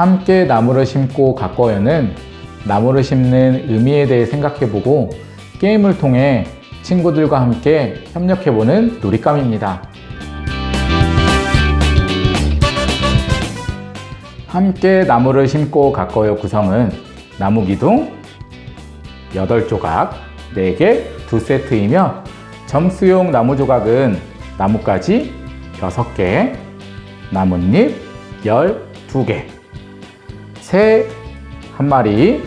함께 나무를 심고 가꿔요는 나무를 심는 의미에 대해 생각해보고 게임을 통해 친구들과 함께 협력해보는 놀잇감입니다. 함께 나무를 심고 가꿔요 구성은 나무 기둥 8조각, 4개, 2세트이며 점수용 나무 조각은 나뭇가지 6개, 나뭇잎 12개, 새 1마리,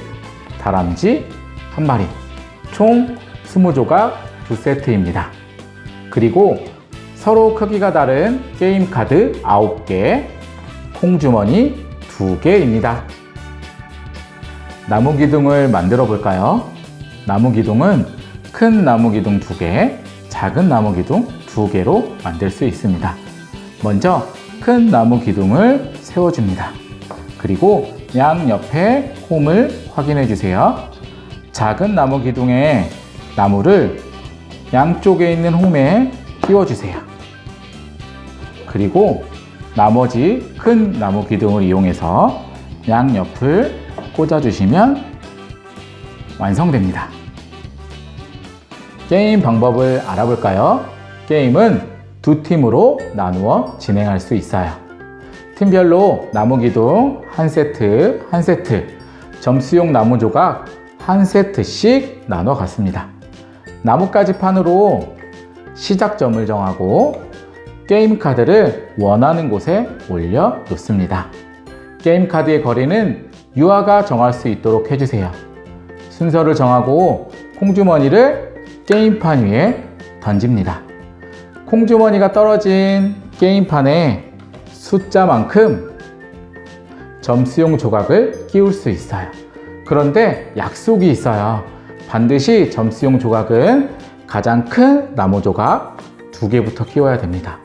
다람쥐 1마리, 총 20조각 2세트입니다. 그리고 서로 크기가 다른 게임 카드 9개, 콩주머니 2개입니다. 나무 기둥을 만들어 볼까요? 나무 기둥은 큰 나무 기둥 2개, 작은 나무 기둥 2개로 만들 수 있습니다. 먼저 큰 나무 기둥을 세워줍니다. 그리고 양 옆에 홈을 확인해 주세요. 작은 나무 기둥에 나무를 양쪽에 있는 홈에 끼워 주세요. 그리고 나머지 큰 나무 기둥을 이용해서 양 옆을 꽂아 주시면 완성됩니다. 게임 방법을 알아볼까요? 게임은 두 팀으로 나누어 진행할 수 있어요. 팀별로 나무 기둥 한 세트, 한 세트, 점수용 나무 조각 한 세트씩 나눠 갔습니다. 나뭇가지 판으로 시작점을 정하고 게임 카드를 원하는 곳에 올려 놓습니다. 게임 카드의 거리는 유아가 정할 수 있도록 해주세요. 순서를 정하고 콩주머니를 게임판 위에 던집니다. 콩주머니가 떨어진 게임판에 숫자만큼 점수용 조각을 끼울 수 있어요. 그런데 약속이 있어요. 반드시 점수용 조각은 가장 큰 나무 조각 두 개부터 끼워야 됩니다.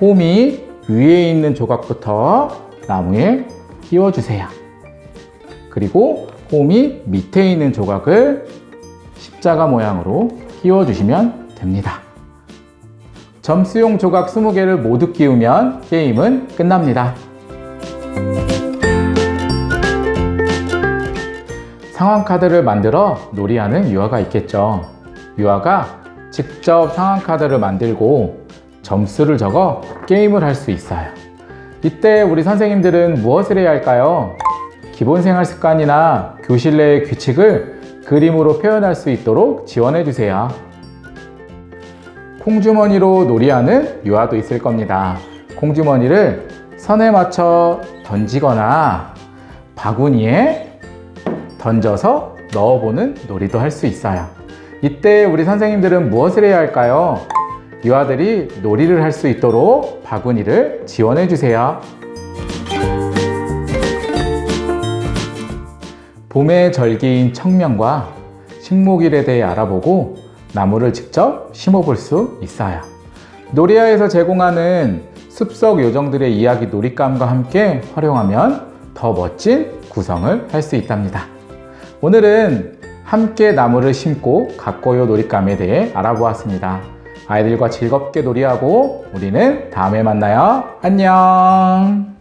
홈이 위에 있는 조각부터 나무에 끼워주세요. 그리고 홈이 밑에 있는 조각을 십자가 모양으로 끼워주시면 됩니다. 점수용 조각 20개를 모두 끼우면 게임은 끝납니다. 상황 카드를 만들어 놀이하는 유아가 있겠죠. 유아가 직접 상황 카드를 만들고 점수를 적어 게임을 할 수 있어요. 이때 우리 선생님들은 무엇을 해야 할까요? 기본 생활 습관이나 교실 내의 규칙을 그림으로 표현할 수 있도록 지원해 주세요. 콩주머니로 놀이하는 유아도 있을 겁니다. 콩주머니를 선에 맞춰 던지거나 바구니에 던져서 넣어보는 놀이도 할 수 있어요. 이때 우리 선생님들은 무엇을 해야 할까요? 유아들이 놀이를 할 수 있도록 바구니를 지원해 주세요. 봄의 절기인 청명과 식목일에 대해 알아보고 나무를 직접 심어볼 수 있어요. 노리아에서 제공하는 숲속 요정들의 이야기 놀잇감과 함께 활용하면 더 멋진 구성을 할 수 있답니다. 오늘은 함께 나무를 심고 가꿔요 놀잇감에 대해 알아보았습니다. 아이들과 즐겁게 놀이하고 우리는 다음에 만나요. 안녕!